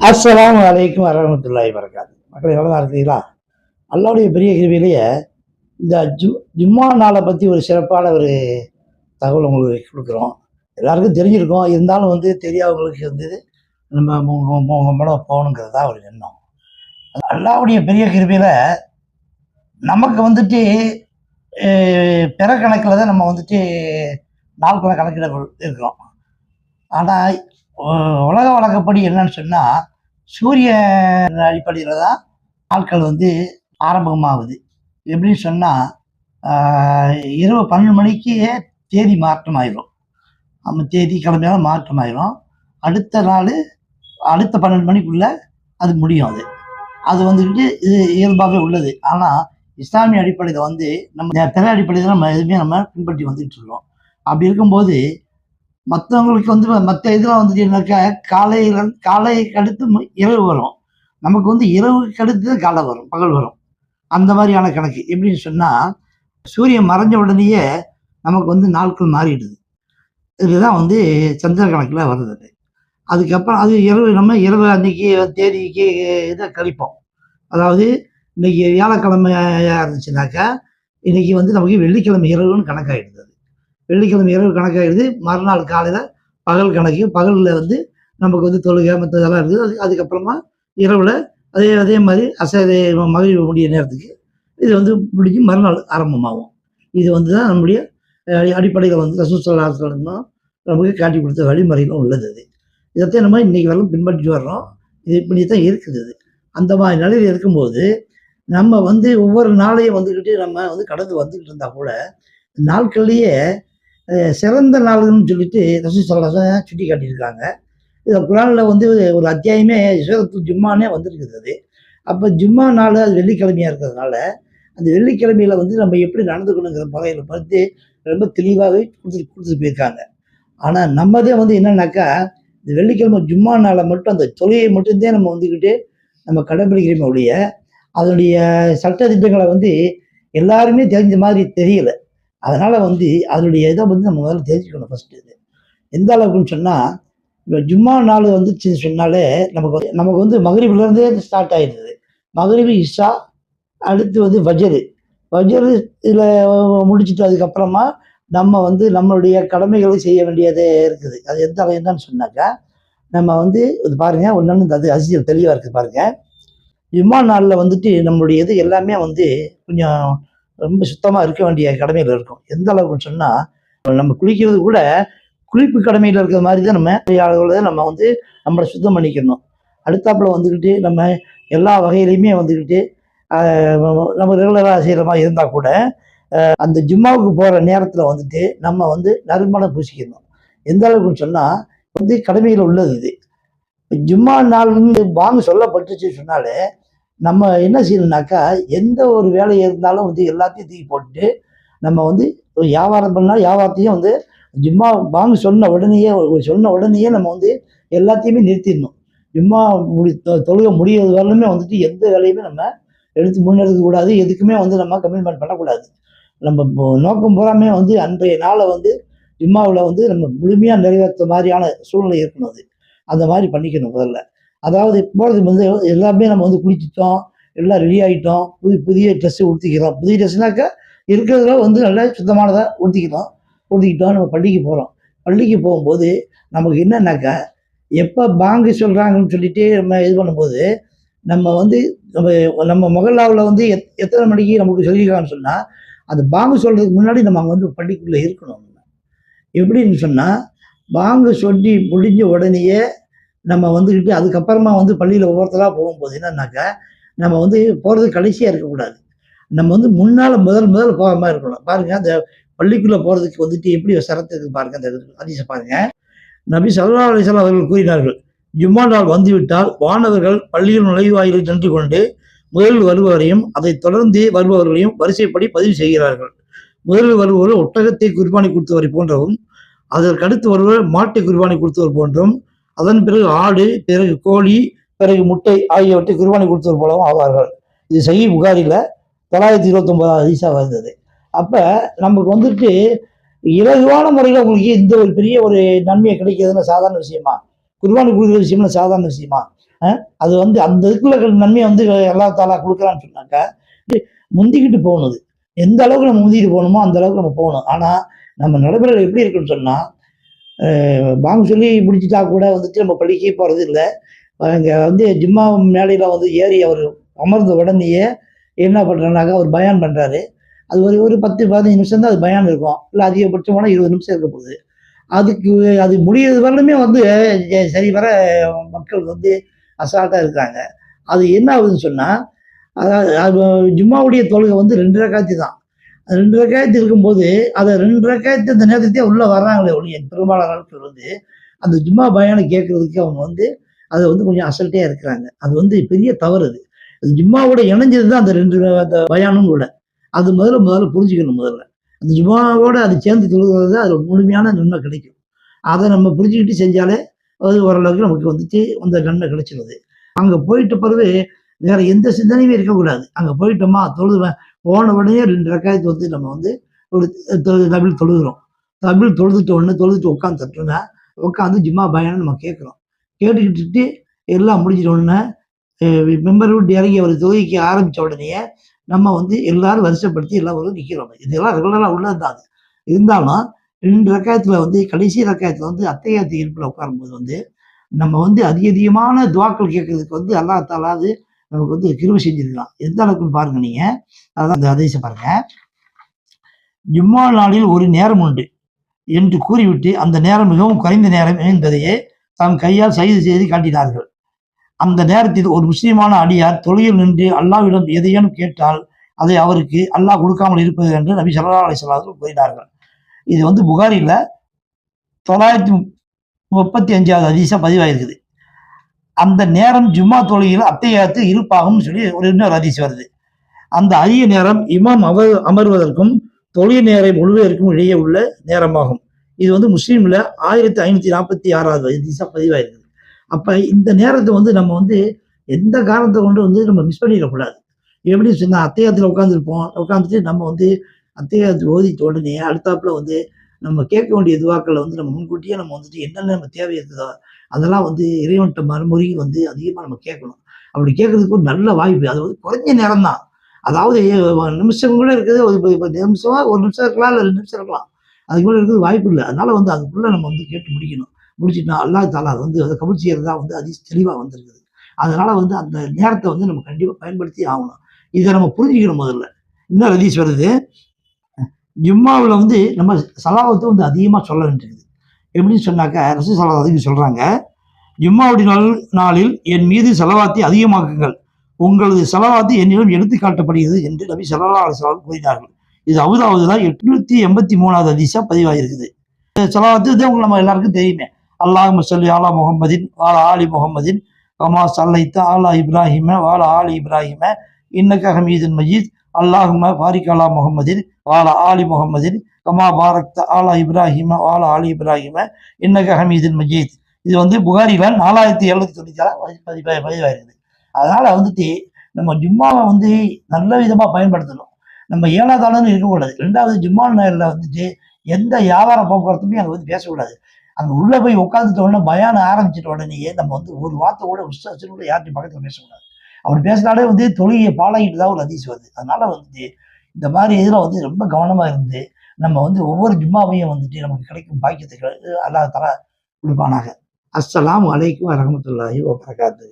அஸ்லாம் அலைக்கும் வரமத்துல்லாய் வரகாத்து மக்கள் எவ்வளோ இருக்கீங்களா? அல்லாவுடைய பெரிய கிருவிலேயே இந்த ஜு ஜும்மா நாளை பற்றி ஒரு சிறப்பான ஒரு தகவல் உங்களுக்கு கொடுக்குறோம். எல்லாருக்கும் தெரிஞ்சிருக்கோம். இருந்தாலும் வந்து தெரியாதவங்களுக்கு வந்து நம்ம மூலம் போகணுங்கிறது தான் ஒரு எண்ணம். அல்லாவுடைய பெரிய கிருவியில் நமக்கு வந்துட்டு பிற கணக்கில் தான் நம்ம வந்துட்டு நாட்களை கணக்கில் இருக்கிறோம். ஆனால் உலக வழக்கப்படி என்னன்னு சொன்னால் சூரிய அடிப்படையில் தான் ஆட்கள் வந்து ஆரம்பமாகுது. எப்படின்னு சொன்னால் இரவு பன்னெண்டு மணிக்கு தேதி மாற்றம் ஆயிரும் நம்ம தேதி கிழமையால மாற்றம் ஆயிரும் அடுத்த நாள் அடுத்த பன்னெண்டு மணிக்குள்ளே அது முடியும் அது. அது வந்துக்கிட்டு இது இயல்பாகவே உள்ளது. ஆனால் இஸ்லாமிய அடிப்படையில் வந்து நம்ம திரை அடிப்படையில் நம்ம எதுவுமே நம்ம பின்பற்றி வந்துட்டு இருக்கோம். அப்படி இருக்கும்போது மற்றவங்களுக்கு வந்து மற்ற இதெல்லாம் வந்துட்டு என்னக்கா காலையில் காலைக்கு அடுத்து இரவு வரும். நமக்கு வந்து இரவுக்கு அடுத்து தான் காலை வரும் பகல் வரும். அந்த மாதிரியான கணக்கு. எப்படின்னு சொன்னால் சூரியன் மறைஞ்ச உடனேயே நமக்கு வந்து நாட்கள் மாறிடுது. இதுதான் வந்து சந்திர கணக்கில் வருது அதுக்கப்புறம் அது இரவு நம்ம இரவு அன்னைக்கு தேதிக்கு இதை கழிப்போம். அதாவது இன்னைக்கு வியாழக்கிழமையா இருந்துச்சுனாக்கா இன்னைக்கு வந்து நமக்கு வெள்ளிக்கிழமை இரவுன்னு கணக்காயிடுது. வெள்ளிக்கிழமை இரவு கணக்காயிடுது. மறுநாள் காலையில் பகல் கணக்கு. பகலில் வந்து நமக்கு வந்து தொழுகை மற்றதெல்லாம் இருக்குது. அது அதுக்கப்புறமா இரவில் அதே அதே மாதிரி அசை மகிழ்வு முடிய நேரத்துக்கு இது வந்து முடிஞ்சு மறுநாள் ஆரம்பமாகும். இது வந்து தான் நம்முடைய அடிப்படையில் வந்து ரசூசல்லாசலம் நமக்கு காட்டி கொடுத்த வழிமுறைகளும் உள்ளது அது. இதைத்தான் நம்ம இன்றைக்கி வரலாம் பின்பற்றி வர்றோம். இது இப்படி தான் இருக்குது அது. அந்த மாதிரி நிலையில் இருக்கும்போது நம்ம வந்து ஒவ்வொரு நாளையும் வந்துக்கிட்டு நம்ம வந்து கடந்து வந்துக்கிட்டு இருந்தால் கூட நாட்கள்லேயே சிறந்த நாள்னு சொல்லிட்டு ரசூசல்லாசம் சுட்டி காட்டியிருக்காங்க. இது குரானில் வந்து ஒரு அத்தியாயமே சூரத்து ஜும்மானே வந்திருக்குது அது. அப்போ ஜும்மா நாள் அது வெள்ளிக்கிழமையாக இருக்கிறதுனால அந்த வெள்ளிக்கிழமையில வந்து நம்ம எப்படி நடந்துக்கணுங்கிற முறையில் பார்த்து ரொம்ப தெளிவாகவே கொடுத்து கொடுத்துட்டு போயிருக்காங்க. ஆனால் நம்மதே வந்து என்னன்னாக்கா இந்த வெள்ளிக்கிழமை ஜும்மா நாளை மட்டும் அந்த தொழிலை மட்டும்தான் நம்ம வந்துக்கிட்டு நம்ம கடைபிடிக்கிறோமே ஒழிய அதனுடைய சட்ட திட்டங்களை வந்து எல்லாருமே தெரிஞ்ச மாதிரி தெரியலை. அதனால் வந்து அதனுடைய இதை வந்து நம்ம முதல்ல தெரிஞ்சுக்கணும் ஃபஸ்ட்டு இது. எந்த அளவுக்குன்னு சொன்னால் இப்போ ஜும்மா நாள் வந்து சொன்னாலே நமக்கு நமக்கு வந்து மகரிபிலேருந்தே ஸ்டார்ட் ஆகிடுது மகரிபி இஷா அடுத்து வந்து வஜரு. வஜரு இதில் முடிச்சுட்டு அதுக்கப்புறமா நம்ம வந்து நம்மளுடைய கடமைகளை செய்ய வேண்டியதே இருக்குது. அது எந்த என்னன்னு சொன்னாக்கா நம்ம வந்து இது பாருங்க ஒன்று அது அசியல் தெளிவாக இருக்குது பாருங்கள் ஜும்மா நாளில் வந்துட்டு நம்மளுடைய இது எல்லாமே வந்து கொஞ்சம் ரொம்ப சுத்தமாக இருக்க வேண்டிய கடமையில் இருக்கும். எந்த அளவுக்குன்னு சொன்னால் நம்ம குளிக்கிறது கூட குளிப்பு கடமையில் இருக்கிற மாதிரி தான் நம்ம அளவில் நம்ம வந்து நம்மளை சுத்தம் பண்ணிக்கணும். அடுத்தாப்புல வந்துக்கிட்டு நம்ம எல்லா வகையிலையுமே வந்துக்கிட்டு நம்ம ரெகுலராக செய்கிற மாதிரி இருந்தால் கூட அந்த ஜும்மாவுக்கு போகிற நேரத்தில் வந்துட்டு நம்ம வந்து நறுமணம் பூசிக்கணும். எந்த அளவுக்குன்னு சொன்னால் வந்து கடமையில் உள்ளது இது. ஜும்மா நாள் வாங்க சொல்லப்பட்டுச்சு சொன்னாலே நம்ம என்ன செய்யணும்னாக்கா எந்த ஒரு வேலை இருந்தாலும் வந்து எல்லாத்தையும் தூக்கி போட்டுட்டு நம்ம வந்து வியாபாரம் பண்ணால் வியாபாரத்தையும் வந்து ஜும்மா வாங்க சொன்ன உடனேயே சொன்ன உடனேயே நம்ம வந்து எல்லாத்தையுமே நிறுத்திடணும். ஜும்மா முடி தொ- தொழுகை முடியறது வரலுமே வந்துட்டு எந்த வேலையுமே நம்ம எடுத்து முன்னெடுக்க கூடாது. எதுக்குமே வந்து நம்ம கமிட்மெண்ட் பண்ணக்கூடாது. நம்ம நோக்கம் பூராமே வந்து அன்றைய நாளை வந்து ஜும்மாவில் வந்து நம்ம முழுமையாக நிறைவேற்ற மாதிரியான சூழ்நிலை இருக்கணும் அது. அந்த மாதிரி பண்ணிக்கணும் முதல்ல. அதாவது போகிறது வந்து எல்லாமே நம்ம வந்து குளிச்சிட்டோம் எல்லாம் ரெடி ஆகிட்டோம் புது புதிய ட்ரெஸ்ஸு உடுத்திக்கிறோம். புதிய ட்ரெஸ்னாக்கா இருக்கிறதுல வந்து நல்லா சுத்தமானதாக உடுத்திக்கிறோம் உடுத்திக்கிட்டோம் நம்ம பள்ளிக்கு போகிறோம் பள்ளிக்கு போகும்போது நமக்கு என்னன்னாக்கா எப்போ பாங்கு சொல்கிறாங்கன்னு சொல்லிட்டு நம்ம இது பண்ணும்போது நம்ம வந்து நம்ம நம்ம மொகல்லாவில் வந்து எத் எத்தனை மணிக்கு நமக்கு சொல்லியிருக்காங்கன்னு சொன்னால் அந்த பாங்கு சொல்கிறதுக்கு முன்னாடி நம்ம அங்கே வந்து பள்ளிக்குள்ளே இருக்கணும். எப்படின்னு சொன்னால் பாங்கு சொல்லி முடிஞ்ச உடனேயே நம்ம வந்துக்கிட்டு அதுக்கப்புறமா வந்து பள்ளியில் ஒவ்வொருத்தராக போகும்போது என்னன்னாக்கா நம்ம வந்து போகிறது கடைசியாக இருக்கக்கூடாது. நம்ம வந்து முன்னால் முதல் முதல் போகிற மாதிரி இருக்கணும். பாருங்கள் அந்த பள்ளிக்குள்ளே போகிறதுக்கு வந்துட்டு எப்படி சிரத்துக்கு இருக்கு பாருங்கள் அந்த அதிச பாருங்கள் நபி சல்லா அலிஸ்லாம் அவர்கள் கூறினார்கள் ஜும்மா நாள் வந்துவிட்டால் வானவர்கள் பள்ளியில் நுழைவாயிலில் நின்று கொண்டு முதலில் வருபவரையும் அதை தொடர்ந்து வருபவர்களையும் வரிசைப்படி பதிவு செய்கிறார்கள். முதலில் வருபவர் ஒட்டகத்தை குர்பானி கொடுத்தவரை போன்றவும் அதற்கடுத்து வருவர் மாட்டை குர்பானி கொடுத்தவர் போன்றும் அதன் பிறகு ஆடு பிறகு கோழி பிறகு முட்டை ஆகியவற்றை குர்பானி கொடுத்தவர் போலவும் ஆவார்கள். இது சஹி புகாரில தொள்ளாயிரத்தி இருபத்தொன்பதாவது அதிசாக இருந்தது அப்ப நமக்கு வந்துட்டு இலகுவான முறையில் உங்களுக்கு இந்த ஒரு பெரிய ஒரு நன்மையை கிடைக்கிறதுன்னு சாதாரண விஷயமா? குர்பானி கொடுக்குற விஷயம்ல சாதாரண விஷயமா? அது வந்து அந்த இதுக்குள்ள இருக்கிற நன்மையை வந்து எல்லா தாலா கொடுக்குறான்னு சொன்னாக்கா முந்திக்கிட்டு போகணுது எந்த அளவுக்கு நம்ம முந்திக்கிட்டு போகணுமோ அந்த அளவுக்கு நம்ம போகணும். ஆனால் நம்ம நடைமுறையில் எப்படி இருக்குன்னு சொன்னால் பாங்க சொல்லி பிடிச்சிட்டா கூட வந்துட்டு நம்ம படிக்கவே போகிறது இல்லை. இங்கே வந்து ஜிம்மா மேடையில் வந்து ஏறி அவர் அமர்ந்த உடனேயே என்ன பண்ணுறனாக்கா அவர் பயான் பண்ணுறாரு அது ஒரு ஒரு பத்து பதினஞ்சு நிமிஷம் தான் அது பயான் இருக்கும். இல்லை அதிகபட்சம் போனால் இருபது நிமிஷம் இருக்க போகுது. அதுக்கு அது முடியறது வரலுமே வந்து சரி வர மக்கள் வந்து அசால்ட்டாக இருக்காங்க. அது என்ன ஆகுதுன்னு சொன்னால் அதாவது ஜிம்மாவுடைய ஜும்மாவுடைய தொழுகை வந்து ரெண்டு ரக்காத்தி தான் ரெண்டு ரக்காயத்து இருக்கும்போது அதை ரெண்டு ரக்காயத்து அந்த நேரத்தையே உள்ளே வர்றாங்களே ஒழிய பெரும்பாலானவர்கள் வந்து அந்த ஜும்மா பயானை கேட்கறதுக்கு அவங்க வந்து அதை வந்து கொஞ்சம் அசல்ட்டே இருக்கிறாங்க. அது வந்து பெரிய தவறு அது. அது ஜும்மாவோட இணைஞ்சது தான் அந்த ரெண்டு அந்த பயானும் கூட. அது முதல்ல முதல்ல புரிஞ்சுக்கணும் முதல்ல. அந்த ஜும்மாவோட அது சேர்ந்து தொழுகிறது அது முழுமையான நன்மை கிடைக்கும். அதை நம்ம புரிஞ்சுக்கிட்டு செஞ்சாலே அது ஓரளவுக்கு நமக்கு வந்துட்டு அந்த நன்மை கிடைச்சிருது. அங்கே போயிட்ட பிறகு வேற எந்த சிந்தனையுமே இருக்கக்கூடாது. அங்கே போயிட்டோமா தொழுதுவேன் போன உடனே ரெண்டு ரக்காயத்து வந்து நம்ம வந்து ஒரு தமிழ் தொழுகிறோம். தமிழ் தொழுதுட்ட உடனே தொழுதுட்டு உட்காந்து தட்டுனா உட்காந்து ஜிம்மா பயணம் நம்ம கேட்குறோம். கேட்டுக்கிட்டு எல்லாம் முடிஞ்சிட்ட உடனே மெம்பர் விட்டு இறங்கி அவர் தொகுதிக்கு ஆரம்பித்த உடனே நம்ம வந்து எல்லாரும் வரிசைப்படுத்தி எல்லாம் ஒரு நிற்கிறோம் இதெல்லாம் ரெகுலராக உள்ளது தான் அது. இருந்தாலும் ரெண்டு ரக்காயத்தில் வந்து கடைசி ரக்காயத்தில் வந்து அத்தையாத்தி இருப்பில் உட்காரும்போது வந்து நம்ம வந்து அதிக அதிகமான துவாக்கள் கேட்கறதுக்கு வந்து அல்லா தாலாது நமக்கு வந்து கிருவி செஞ்சிருக்கலாம் எந்த அளவுக்குன்னு பாருங்க நீங்க. அதான் அந்த அதிசய பாருங்க. ஜும்மா நாளில் ஒரு நேரம் உண்டு என்று கூறிவிட்டு அந்த நேரம் மிகவும் குறைந்த நேரம் என்பதையே தாம் கையால் செய்து செய்து காட்டினார்கள். அந்த நேரத்தில் ஒரு முஸ்லிமான அடியார் தொழுகையில் நின்று அல்லாவிடம் எதையேனும் கேட்டால் அதை அவருக்கு அல்லாஹ் கொடுக்காமல் இருப்பது என்று நபி சல்லா அலிஸ்லாத்தில் கூறினார்கள். இது வந்து புகாரில தொள்ளாயிரத்தி முப்பத்தி அஞ்சாவது அதிசம் பதிவாயிருக்குது. அந்த நேரம் ஜும்மா தொழுகையில் அத்தையாத்து இருப்பாகும்னு சொல்லி ஒரு இன்னொரு அதிசி வருது. அந்த அரிய நேரம் இமாம் அவ அமர்வதற்கும் தொழில் நேரம் முழுவதற்கும் இடையே உள்ள நேரமாகும். இது வந்து முஸ்லீம்ல ஆயிரத்தி ஐநூற்றி நாற்பத்தி ஆறாவது அதிசா பதிவாயிருக்குது அப்போ இந்த நேரத்தை வந்து நம்ம வந்து எந்த காரணத்தை கொண்டு வந்து நம்ம மிஸ் பண்ணிடக்கூடாது. எப்படி சொன்னால் அத்தையாத்துல உட்காந்துருப்போம் உட்காந்துட்டு நம்ம வந்து அத்தையாத்து ஓதி உடனே அடுத்தாப்புல வந்து நம்ம கேட்க வேண்டிய துவாக்களை வந்து நம்ம முன்கூட்டியே நம்ம வந்துட்டு என்னென்ன நம்ம தேவை இருக்குதோ அதெல்லாம் வந்து இறைவன்கிட்ட மறுமுறை வந்து அதிகமாக நம்ம கேட்கணும். அப்படி கேட்கறதுக்கு ஒரு நல்ல வாய்ப்பு. அது வந்து குறைஞ்ச நேரம் தான். அதாவது நிமிஷம் கூட இருக்குது ஒரு நிமிஷமா ஒரு நிமிஷம் இருக்கலாம் இல்லை ரெண்டு நிமிஷம் இருக்கலாம். அதுக்கு மேலே இருக்கிறது வாய்ப்பு இல்லை. அதனால வந்து அதுக்குள்ளே நம்ம வந்து கேட்டு முடிக்கணும். முடிச்சுட்டா அல்லா தாலா அது வந்து அதை கபூல் செய்யறதா வந்து அதி தெளிவாக வந்திருக்குது. அதனால வந்து அந்த நேரத்தை வந்து நம்ம கண்டிப்பாக பயன்படுத்தி ஆகணும். இதை நம்ம புரிஞ்சுக்கணும் முதல்ல. இன்னொரு ஹதீஸ் வருது? ஜும்மாவில் வந்து நம்ம சலாவத்தை வந்து அதிகமாக சொல்ல வேண்டியது. எப்படின்னு சொன்னாக்கா ரசூல் சலா அதிகம் சொல்கிறாங்க ஜும்மாவுடைய நாள் நாளில் என் மீது செலவாத்தை அதிகமாக்குங்கள். உங்களது செலவாத்து என்னிடம் எடுத்து காட்டப்படுகிறது என்று நபி சல்லா அலுவலாம் கூறினார்கள். இது அவுதாவது தான் எட்நூத்தி எண்பத்தி மூணாவது அதிசா பதிவாகிருக்குது செலவாத்து வந்து உங்களுக்கு நம்ம எல்லாருக்கும் தெரியுமே. அல்லாஹ் மசல்லி ஆலா முகமதின் வாலா ஆலி முகமதின் கமா சல்லைத்த ஆலா இப்ராஹிம வாலா ஆலி இப்ராஹிம இன்னக ஹமீதுன் மஜீத் அல்லாஹும பாரிக் அலா முகமதின் வாலா ஆலி முகமதின் கமா பாரக்த ஆலா இப்ராஹிம வாலா ஆலி இப்ராஹிம இன்னக ஹமீதின் மஜீத். இது வந்து புகாரியில் நாலாயிரத்தி எழுநூத்தி தொண்ணூத்தி ஆறு பதிவாயிருக்குது அதனால வந்துட்டு நம்ம ஜும்மாவை வந்து நல்ல விதமாக பயன்படுத்தணும். நம்ம ஏழாதாளன்னு இருக்கக்கூடாது. ரெண்டாவது ஜும்மா நேரில் வந்துட்டு எந்த வியாபார போக்குவரத்துமே அங்கே வந்து பேசக்கூடாது. அங்கே உள்ளே போய் உட்காந்துட்ட உடனே பயானம் ஆரம்பிச்சிட்ட உடனேயே நம்ம வந்து ஒரு வார்த்தை கூட விசுவாசம் கூட யார்ட்டையும் பக்கத்தில் பேசக்கூடாது. அவர் பேசினாலே வந்து தொழுகையை பாலாகிட்டு தான் ஒரு அதிசயம் வருது. அதனால வந்துட்டு இந்த மாதிரி இதில் வந்து ரொம்ப கவனமாக இருந்து நம்ம வந்து ஒவ்வொரு ஜும்மாவையும் வந்துட்டு நமக்கு கிடைக்கும் பாக்கியத்துக்கு அல்லாஹ் தர கொடுப்பானாக. அஸ்ஸலாமு அலைக்கும் வரஹ்மத்துல்லாஹி வபரகாத்து